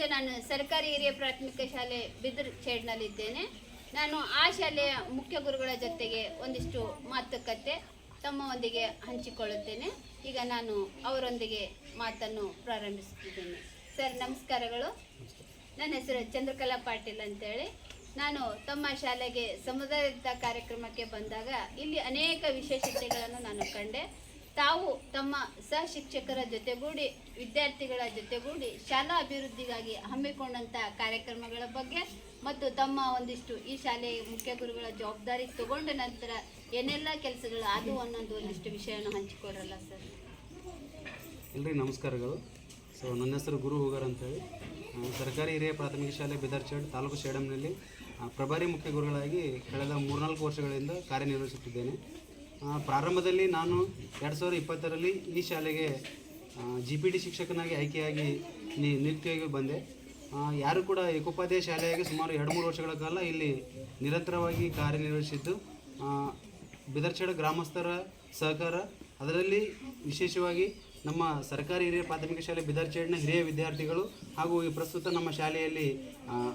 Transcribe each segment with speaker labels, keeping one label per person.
Speaker 1: ಇಂದು ನಾನು ಸರ್ಕಾರಿ ಹಿರಿಯ ಪ್ರಾಥಮಿಕ ಶಾಲೆ ಬಿದಿರ್ ಚೇಡ್ನಲ್ಲಿದ್ದೇನೆ ನಾನು ಆ ಶಾಲೆಯ ಮುಖ್ಯ ಗುರುಗಳ ಜೊತೆಗೆ ಒಂದಿಷ್ಟು ಮಾತುಕತೆ ತಮ್ಮೊಂದಿಗೆ ಹಂಚಿಕೊಳ್ಳುತ್ತೇನೆ. ಈಗ ನಾನು ಅವರೊಂದಿಗೆ ಮಾತನ್ನು ಪ್ರಾರಂಭಿಸುತ್ತಿದ್ದೇನೆ. ಸರ್, ನಮಸ್ಕಾರಗಳು. ನನ್ನ ಹೆಸರು ಚಂದ್ರಕಲಾ ಪಾಟೀಲ್ ಅಂತೇಳಿ. ನಾನು ತಮ್ಮ ಶಾಲೆಗೆ ಸಮುದಾಯದ ಕಾರ್ಯಕ್ರಮಕ್ಕೆ ಬಂದಾಗ ಇಲ್ಲಿ ಅನೇಕ ವಿಶೇಷತೆಗಳನ್ನು ನಾನು ಕಂಡೆ. ತಾವು ತಮ್ಮ ಸಹ ಶಿಕ್ಷಕರ ಜೊತೆಗೂಡಿ ವಿದ್ಯಾರ್ಥಿಗಳ ಜೊತೆಗೂಡಿ ಶಾಲಾ ಅಭಿವೃದ್ಧಿಗಾಗಿ ಹಮ್ಮಿಕೊಂಡಂಥ ಕಾರ್ಯಕ್ರಮಗಳ ಬಗ್ಗೆ ಮತ್ತು ತಮ್ಮ ಒಂದಿಷ್ಟು ಈ ಶಾಲೆಯ ಮುಖ್ಯ ಗುರುಗಳ ಜವಾಬ್ದಾರಿ ತಗೊಂಡ ನಂತರ ಏನೆಲ್ಲ ಕೆಲಸಗಳು ಅದು ಅನ್ನೋದು ಒಂದಿಷ್ಟು ವಿಷಯವನ್ನು ಹಂಚಿಕೊಡ್ರಲ್ಲ ಸರ್.
Speaker 2: ಎಲ್ರಿ ನಮಸ್ಕಾರಗಳು. ಸೊ ನನ್ನ ಹೆಸರು ಗುರು ಹೋಗರ್ ಅಂತೇಳಿ. ಸರ್ಕಾರಿ ಹಿರಿಯ ಪ್ರಾಥಮಿಕ ಶಾಲೆ ಬಿದರ್ಚಡ್ ತಾಲೂಕು ಶೇಡಂನಲ್ಲಿ ಆ, ಪ್ರಭಾರಿ ಮುಖ್ಯ ಗುರುಗಳಾಗಿ ಕಳೆದ ಮೂರ್ನಾಲ್ಕು ವರ್ಷಗಳಿಂದ ಕಾರ್ಯನಿರ್ವಹಿಸುತ್ತಿದ್ದೇನೆ. ಪ್ರಾರಂಭದಲ್ಲಿ ನಾನು ಎರಡು ಸಾವಿರದ ಇಪ್ಪತ್ತರಲ್ಲಿ ಈ ಶಾಲೆಗೆ ಜಿ ಪಿ ಟಿ ಶಿಕ್ಷಕನಾಗಿ ಆಯ್ಕೆಯಾಗಿ ನಿಯುಕ್ತಿಯಾಗಿ ಬಂದೆ. ಯಾರು ಕೂಡ ಏಕೋಪಾಧ್ಯಾಯ ಶಾಲೆಯಾಗಿ ಸುಮಾರು ಎರಡು ಮೂರು ವರ್ಷಗಳ ಕಾಲ ಇಲ್ಲಿ ನಿರಂತರವಾಗಿ ಕಾರ್ಯನಿರ್ವಹಿಸಿದ್ದು ಬಿದರ್ಚಡ ಗ್ರಾಮಸ್ಥರ ಸಹಕಾರ, ಅದರಲ್ಲಿ ವಿಶೇಷವಾಗಿ ನಮ್ಮ ಸರ್ಕಾರಿ ಹಿರಿಯ ಪ್ರಾಥಮಿಕ ಶಾಲೆ ಬಿದರ್ಚೇಡ್ನ ಹಿರಿಯ ವಿದ್ಯಾರ್ಥಿಗಳು ಹಾಗೂ ಈ ಪ್ರಸ್ತುತ ನಮ್ಮ ಶಾಲೆಯಲ್ಲಿ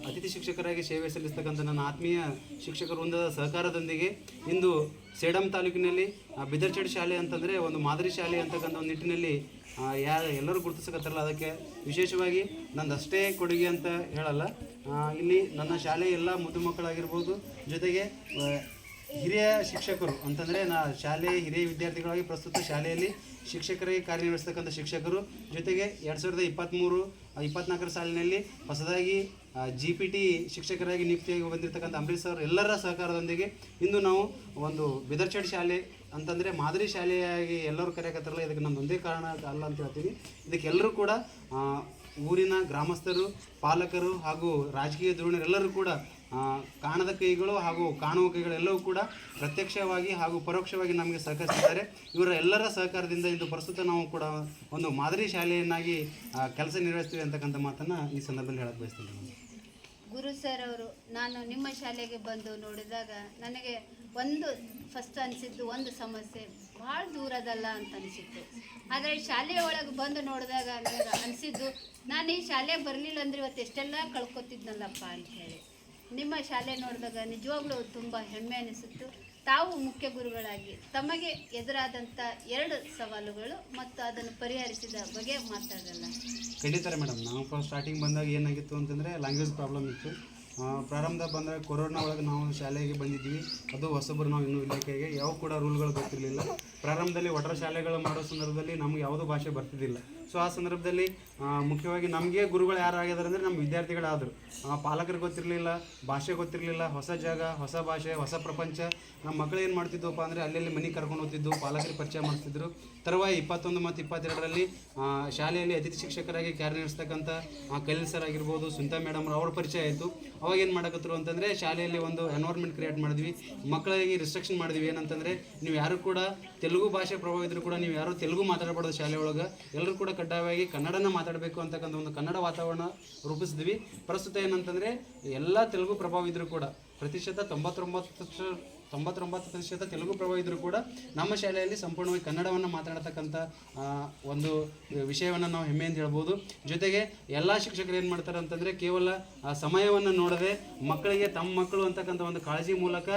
Speaker 2: ಅತಿಥಿ ಶಿಕ್ಷಕರಾಗಿ ಸೇವೆ ಸಲ್ಲಿಸ್ತಕ್ಕಂಥ ನನ್ನ ಆತ್ಮೀಯ ಶಿಕ್ಷಕ ವೃಂದದ ಸಹಕಾರದೊಂದಿಗೆ ಇಂದು ಸೇಡಂ ತಾಲೂಕಿನಲ್ಲಿ ಬಿದರ್ಚೇಡ್ ಶಾಲೆ ಅಂತಂದರೆ ಒಂದು ಮಾದರಿ ಶಾಲೆ ಅಂತಕ್ಕಂಥ ಒಂದು ನಿಟ್ಟಿನಲ್ಲಿ ಯಾ, ಎಲ್ಲರೂ ಗುರುತಿಸಕತ್ತಾರಲ್ಲ ಅದಕ್ಕೆ. ವಿಶೇಷವಾಗಿ ನಂದಷ್ಟೇ ಕೊಡುಗೆ ಅಂತ ಹೇಳಲ್ಲ. ಇಲ್ಲಿ ನನ್ನ ಶಾಲೆ ಎಲ್ಲ ಮುದ್ದು ಮಕ್ಕಳಾಗಿರ್ಬೋದು ಜೊತೆಗೆ ಹಿರಿಯ ಶಿಕ್ಷಕರು ಅಂತಂದರೆ ನಾ ಶಾಲೆ ಹಿರಿಯ ವಿದ್ಯಾರ್ಥಿಗಳಾಗಿ ಪ್ರಸ್ತುತ ಶಾಲೆಯಲ್ಲಿ ಶಿಕ್ಷಕರಾಗಿ ಕಾರ್ಯನಿರ್ವಹಿಸ್ತಕ್ಕಂಥ ಶಿಕ್ಷಕರು, ಜೊತೆಗೆ ಎರಡು ಸಾವಿರದ ಇಪ್ಪತ್ತ್ಮೂರು ಇಪ್ಪತ್ನಾಲ್ಕರ ಸಾಲಿನಲ್ಲಿ ಹೊಸದಾಗಿ ಜಿ ಪಿ ಟಿ ಶಿಕ್ಷಕರಾಗಿ ನಿಯುಕ್ತಿಯಾಗಿ ಬಂದಿರತಕ್ಕಂಥ ಅಂಬರೀಶ್ ಸರ್ ಎಲ್ಲರ ಸಹಕಾರದೊಂದಿಗೆ ಇಂದು ನಾವು ಒಂದು ಬಿದರ್ಚಡ್ ಶಾಲೆ ಅಂತಂದರೆ ಮಾದರಿ ಶಾಲೆಯಾಗಿ ಎಲ್ಲರೂ ಕರೆಯಕತ್ತಾರಲ್ಲ ಇದಕ್ಕೆ ನಮ್ದು ಒಂದೇ ಕಾರಣ ಅಲ್ಲ ಅಂತ ಹೇಳ್ತೀನಿ. ಇದಕ್ಕೆ ಎಲ್ಲರೂ ಕೂಡ ಊರಿನ ಗ್ರಾಮಸ್ಥರು, ಪಾಲಕರು ಹಾಗೂ ರಾಜಕೀಯ ಧೋರಣರೆಲ್ಲರೂ ಕೂಡ ಕಾಣದ ಕೈಗಳು ಹಾಗೂ ಕಾಣುವ ಕೈಗಳೆಲ್ಲವೂ ಕೂಡ ಪ್ರತ್ಯಕ್ಷವಾಗಿ ಹಾಗೂ ಪರೋಕ್ಷವಾಗಿ ನಮಗೆ ಸಹಕರಿಸಿದ್ದಾರೆ ಇವರ ಎಲ್ಲರ ಸಹಕಾರದಿಂದ ಇಂದು ಪ್ರಸ್ತುತ ನಾವು ಕೂಡ ಒಂದು ಮಾದರಿ ಶಾಲೆಯನ್ನಾಗಿ ಕೆಲಸ ನಿರ್ವಹಿಸ್ತೀವಿ ಅಂತಕ್ಕಂಥ ಮಾತನ್ನು ಈ ಸಂದರ್ಭದಲ್ಲಿ ಹೇಳಕ್ಕೆ ಬಯಸ್ತೀನಿ.
Speaker 1: ಗುರು ಸರ್ ಅವರು, ನಾನು ನಿಮ್ಮ ಶಾಲೆಗೆ ಬಂದು ನೋಡಿದಾಗ ನನಗೆ ಒಂದು ಫಸ್ಟ್ ಅನಿಸಿದ್ದು, ಒಂದು ಸಮಸ್ಯೆ ಭಾಳ ದೂರದಲ್ಲ ಅಂತ ಅನಿಸಿತ್ತು. ಆದರೆ ಶಾಲೆಯ ಒಳಗೆ ಬಂದು ನೋಡಿದಾಗ ನನಗೆ ಅನಿಸಿದ್ದು, ನಾನು ಈ ಶಾಲೆಗೆ ಬರಲಿಲ್ಲ ಅಂದರೆ ಇವತ್ತು ಎಷ್ಟೆಲ್ಲ ಕಳ್ಕೊತಿದ್ನಲ್ಲಪ್ಪ ಅಂತ ಹೇಳಿ. ನಿಮ್ಮ ಶಾಲೆ ನೋಡಿದಾಗ ನಿಜವಾಗ್ಲೂ ತುಂಬ ಹೆಮ್ಮೆ ಅನಿಸುತ್ತು. ತಾವು ಮುಖ್ಯ ಗುರುಗಳಾಗಿ ತಮಗೆ ಎದುರಾದಂಥ ಎರಡು ಸವಾಲುಗಳು ಮತ್ತು ಅದನ್ನು ಪರಿಹರಿಸಿದ ಬಗ್ಗೆ ಮಾತಾಡಲ್ಲ
Speaker 2: ಖಂಡಿತ ಮೇಡಮ್. ನಾವು ಫಸ್ಟ್ ಸ್ಟಾರ್ಟಿಂಗ್ ಬಂದಾಗ ಏನಾಗಿತ್ತು ಅಂತಂದರೆ ಲ್ಯಾಂಗ್ವೇಜ್ ಪ್ರಾಬ್ಲಮ್ ಇತ್ತು. ಪ್ರಾರಂಭ ಬಂದಾಗ ಕೊರೋನಾ ಒಳಗೆ ನಾವು ಶಾಲೆಗೆ ಬಂದಿದ್ವಿ. ಅದು ಹೊಸಬರು ನಾವು ಇನ್ನೂ ಇಲಾಖೆಗೆ ಯಾವ ಕೂಡ ರೂಲ್ಗಳು ಗೊತ್ತಿರಲಿಲ್ಲ. ಪ್ರಾರಂಭದಲ್ಲಿ ಒಟ್ರ ಶಾಲೆಗಳು ಮಾಡೋ ಸಂದರ್ಭದಲ್ಲಿ ನಮ್ಗೆ ಯಾವುದೂ ಭಾಷೆ ಬರ್ತಿದ್ದಿಲ್ಲ. ಸೊ, ಆ ಸಂದರ್ಭದಲ್ಲಿ ಮುಖ್ಯವಾಗಿ ನಮಗೆ ಗುರುಗಳು ಯಾರು ಆಗಿದ್ದಾರೆ ಅಂದರೆ ನಮ್ಮ ವಿದ್ಯಾರ್ಥಿಗಳಾದರು. ಪಾಲಕರಿಗೆ ಗೊತ್ತಿರಲಿಲ್ಲ, ಭಾಷೆ ಗೊತ್ತಿರಲಿಲ್ಲ, ಹೊಸ ಜಾಗ, ಹೊಸ ಭಾಷೆ, ಹೊಸ ಪ್ರಪಂಚ. ನಮ್ಮ ಮಕ್ಕಳು ಏನು ಮಾಡ್ತಿದ್ವಪ್ಪ ಅಂದರೆ ಅಲ್ಲಲ್ಲಿ ಮನೆ ಕರ್ಕೊಂಡು ಹೋಗ್ತಿದ್ದು ಪಾಲಕರಿಗೆ ಪರಿಚಯ ಮಾಡ್ತಿದ್ರು. ತರುವಾಯ ಇಪ್ಪತ್ತೊಂದು ಮತ್ತು ಇಪ್ಪತ್ತೆರಡರಲ್ಲಿ ಶಾಲೆಯಲ್ಲಿ ಅತಿಥಿ ಶಿಕ್ಷಕರಾಗಿ ಕಾರ್ಯನಿರ್ವಹಿಸ್ತಕ್ಕಂಥ ಕಲೀಲ್ ಸರ್ ಆಗಿರ್ಬೋದು ಸುಂತಾ ಮೇಡಮ್ ಅವ್ರ ಪರಿಚಯ ಆಯಿತು. ಅವಾಗ ಏನು ಮಾಡಕತ್ತರು ಅಂತಂದರೆ ಶಾಲೆಯಲ್ಲಿ ಒಂದು ಎನ್ವೈರ್ಮೆಂಟ್ ಕ್ರಿಯೇಟ್ ಮಾಡಿದ್ವಿ. ಮಕ್ಕಳಿಗೆ ರಿಸ್ಟ್ರಿಕ್ಷನ್ ಮಾಡಿದ್ವಿ. ಏನಂತಂದರೆ, ನೀವು ಯಾರು ಕೂಡ ತೆಲುಗು ಭಾಷೆ ಪ್ರಭಾವ ಇದ್ರೂ ಕೂಡ, ನೀವು ಯಾರು ತೆಲುಗು ಮಾತಾಡಬಾರ್ದು ಶಾಲೆ ಒಳಗೆ. ಎಲ್ಲರೂ ಕೂಡ ಕಡ್ಡಾಯವಾಗಿ ಕನ್ನಡನ ಮಾತಾಡಬೇಕು ಅಂತಕ್ಕಂಥ ಒಂದು ಕನ್ನಡ ವಾತಾವರಣ ರೂಪಿಸಿದ್ವಿ. ಪ್ರಸ್ತುತ ಏನಂತಂದರೆ, ಎಲ್ಲ ತೆಲುಗು ಪ್ರಭಾವ ಇದ್ದರೂ ಕೂಡ ಪ್ರತಿಶತ ತೊಂಬತ್ತೊಂಬತ್ತು ತೊಂಬತ್ತೊಂಬತ್ತು ಪ್ರತಿಶತ ತೆಲುಗು ಪ್ರಭಾವ ಇದ್ರೂ ಕೂಡ ನಮ್ಮ ಶಾಲೆಯಲ್ಲಿ ಸಂಪೂರ್ಣವಾಗಿ ಕನ್ನಡವನ್ನು ಮಾತಾಡತಕ್ಕಂಥ ಒಂದು ವಿಷಯವನ್ನು ನಾವು ಹೆಮ್ಮೆಯಿಂದ ಹೇಳ್ಬೋದು. ಜೊತೆಗೆ ಎಲ್ಲ ಶಿಕ್ಷಕರು ಏನು ಮಾಡ್ತಾರೆ ಅಂತಂದರೆ ಕೇವಲ ಸಮಯವನ್ನು ನೋಡದೆ ಮಕ್ಕಳಿಗೆ ತಮ್ಮ ಮಕ್ಕಳು ಅಂತಕ್ಕಂಥ ಒಂದು ಕಾಳಜಿ ಮೂಲಕ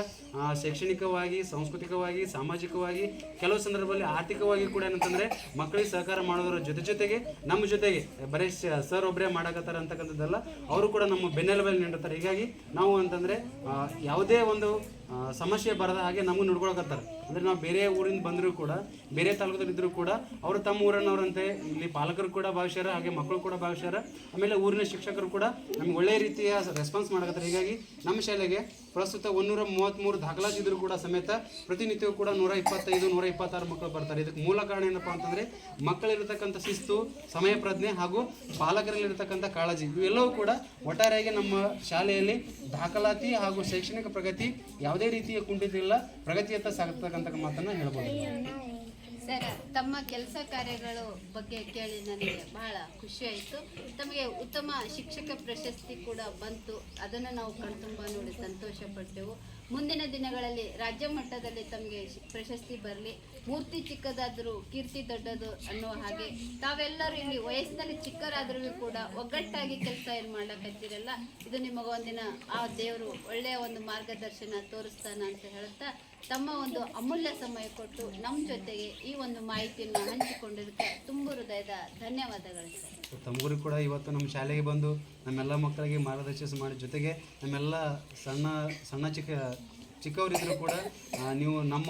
Speaker 2: ಶೈಕ್ಷಣಿಕವಾಗಿ, ಸಾಂಸ್ಕೃತಿಕವಾಗಿ, ಸಾಮಾಜಿಕವಾಗಿ, ಕೆಲವು ಸಂದರ್ಭದಲ್ಲಿ ಆರ್ಥಿಕವಾಗಿ ಕೂಡ ಏನಂತಂದರೆ ಮಕ್ಕಳಿಗೆ ಸಹಕಾರ ಮಾಡೋದ್ರ ಜೊತೆ ಜೊತೆಗೆ ನಮ್ಮ ಜೊತೆಗೆ ಬರೀ ಸರ್ ಒಬ್ಬರೇ ಮಾಡಕತ್ತಾರ ಅಂತಕ್ಕಂಥದ್ದಲ್ಲ, ಅವರು ಕೂಡ ನಮ್ಮ ಬೆನ್ನೆಲುಬಲ್ಲಿ ನೀಡುತ್ತಾರೆ. ಹೀಗಾಗಿ ನಾವು ಅಂತಂದರೆ ಯಾವುದೇ ಒಂದು ಸಮಸ್ಯೆ ಬರದ ಹಾಗೆ ನಮಗೆ ನೋಡ್ಕೊಳಕತ್ತಾರೆ. ಅಂದರೆ ನಾವು ಬೇರೆ ಊರಿಂದ ಬಂದರೂ ಕೂಡ, ಬೇರೆ ತಾಲೂಕದಲ್ಲಿ ಇದ್ದರೂ ಕೂಡ ಅವರು ತಮ್ಮ ಊರನ್ನವರಂತೆ, ಇಲ್ಲಿ ಪಾಲಕರು ಕೂಡ ಭಾವಿಸ್ಯಾರ, ಹಾಗೆ ಮಕ್ಕಳು ಕೂಡ ಭಾವಿಸ್ಯಾರ. ಆಮೇಲೆ ಊರಿನ ಶಿಕ್ಷಕರು ಕೂಡ ನಮ್ಗೆ ಒಳ್ಳೆಯ ರೀತಿಯ ರೆಸ್ಪಾನ್ಸ್ ಮಾಡಕತ್ತಾರೆ. ಹೀಗಾಗಿ ನಮ್ಮ ಶಾಲೆಗೆ ಪ್ರಸ್ತುತ ಒಂದೂರ ಮೂವತ್ತ್ಮೂರು ದಾಖಲಾತಿ ಇದ್ದರೂ ಕೂಡ ಸಮೇತ ಪ್ರತಿನಿತ್ಯವೂ ಕೂಡ ನೂರ ಇಪ್ಪತ್ತೈದು, ನೂರ ಇಪ್ಪತ್ತಾರು ಮಕ್ಕಳು ಬರ್ತಾರೆ. ಇದಕ್ಕೆ ಮೂಲ ಕಾರಣ ಏನಪ್ಪ ಅಂತಂದರೆ ಮಕ್ಕಳಿರ್ತಕ್ಕಂಥ ಶಿಸ್ತು, ಸಮಯ ಪ್ರಜ್ಞೆ ಹಾಗೂ ಪಾಲಕರಲ್ಲಿರ್ತಕ್ಕಂಥ ಕಾಳಜಿ. ಇವೆಲ್ಲವೂ ಕೂಡ ಒಟ್ಟಾರೆಯಾಗಿ ನಮ್ಮ ಶಾಲೆಯಲ್ಲಿ ದಾಖಲಾತಿ ಹಾಗೂ ಶೈಕ್ಷಣಿಕ ಪ್ರಗತಿ ಯಾವುದೇ ರೀತಿಯ ಕುಂಠಿತ ಇಲ್ಲ ಪ್ರಗತಿಯತ್ತ ಸಾಗತಕ್ಕಂಥ ಮಾತನ್ನು ಹೇಳ್ಬೋದು.
Speaker 1: ಸರ್, ತಮ್ಮ ಕೆಲಸ ಕಾರ್ಯಗಳು ಬಗ್ಗೆ ಕೇಳಿ ನನಗೆ ಬಹಳ ಖುಷಿ ಆಯಿತು. ತಮಗೆ ಉತ್ತಮ ಶಿಕ್ಷಕ ಪ್ರಶಸ್ತಿ ಕೂಡ ಬಂತು. ಅದನ್ನು ನಾವು ಕಣ್ತುಂಬ ನೋಡಿ ಸಂತೋಷ ಪಟ್ಟೆವು ಮುಂದಿನ ದಿನಗಳಲ್ಲಿ ರಾಜ್ಯ ಮಟ್ಟದಲ್ಲಿ ತಮಗೆ ಪ್ರಶಸ್ತಿ ಬರಲಿ. ಮೂರ್ತಿ ಚಿಕ್ಕದಾದರೂ, ಕೀರ್ತಿ ದೊಡ್ಡದು ಅನ್ನುವ ಹಾಗೆ ತಾವೆಲ್ಲರೂ ಇಲ್ಲಿ ವಯಸ್ಸಿನಲ್ಲಿ ಚಿಕ್ಕರಾದ್ರೂ ಕೂಡ ಒಗ್ಗಟ್ಟಾಗಿ ಕೆಲಸ ಏನು ಮಾಡ್ಲಕತ್ತೀರಲ್ಲ, ಇದು ನಿಮಗೆ ಒಂದಿನ ಆ ದೇವರು ಒಳ್ಳೆಯ ಒಂದು ಮಾರ್ಗದರ್ಶನ ತೋರಿಸ್ತಾನ ಅಂತ ಹೇಳುತ್ತಾ ತಮ್ಮ ಒಂದು ಅಮೂಲ್ಯ ಸಮಯ ಕೊಟ್ಟು ನಮ್ಮ ಜೊತೆಗೆ ಈ ಒಂದು ಮಾಹಿತಿಯನ್ನು ಹಂಚಿಕೊಂಡಿದ್ದಕ್ಕೆ ತುಂಬ ಹೃದಯದ ಧನ್ಯವಾದಗಳು. ಸರ್
Speaker 2: ಕೂಡ ಇವತ್ತು ನಮ್ಮ ಶಾಲೆಗೆ ಬಂದು ನಮ್ಮೆಲ್ಲ ಮಕ್ಕಳಿಗೆ ಮಾರ್ಗದರ್ಶನ ಮಾಡಿ ಜೊತೆಗೆ ನಮ್ಮೆಲ್ಲ ಸಣ್ಣ ಸಣ್ಣ ಚಿಕ್ಕ ಚಿಕ್ಕವರಿದ್ದರೂ ಕೂಡ ನೀವು ನಮ್ಮ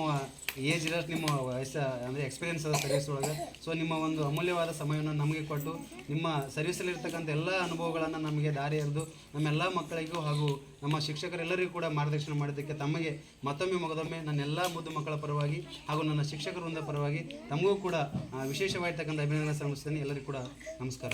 Speaker 2: ಏಜ್ ಇರೋಷ್ಟು ನಿಮ್ಮ ವಯಸ್ಸ, ಅಂದರೆ ಎಕ್ಸ್ಪೀರಿಯನ್ಸ್ ಅದ ಸರ್ವಿಸ್ ಒಳಗೆ ಸೊ ನಿಮ್ಮ ಒಂದು ಅಮೂಲ್ಯವಾದ ಸಮಯವನ್ನು ನಮಗೆ ಕೊಟ್ಟು ನಿಮ್ಮ ಸರ್ವಿಸಲ್ಲಿರ್ತಕ್ಕಂಥ ಎಲ್ಲ ಅನುಭವಗಳನ್ನು ನಮಗೆ ದಾರಿ ಎರೆದು ನಮ್ಮೆಲ್ಲ ಮಕ್ಕಳಿಗೂ ಹಾಗೂ ನಮ್ಮ ಶಿಕ್ಷಕರೆಲ್ಲರಿಗೂ ಕೂಡ ಮಾರ್ಗದರ್ಶನ ಮಾಡಿದ್ದಕ್ಕೆ ತಮಗೆ ಮತ್ತೊಮ್ಮೆ ಮಗದೊಮ್ಮೆ ನನ್ನೆಲ್ಲ ಮುದ್ದು ಮಕ್ಕಳ ಪರವಾಗಿ ಹಾಗೂ ನನ್ನ ಶಿಕ್ಷಕರೊಂದ ಪರವಾಗಿ ತಮಗೂ ಕೂಡ ವಿಶೇಷವಾಗಿರ್ತಕ್ಕಂಥ ಅಭಿನಂದನೆ ಸಲ್ಲಿಸ್ತೇನೆ ಎಲ್ಲರಿಗೂ ಕೂಡ ನಮಸ್ಕಾರ.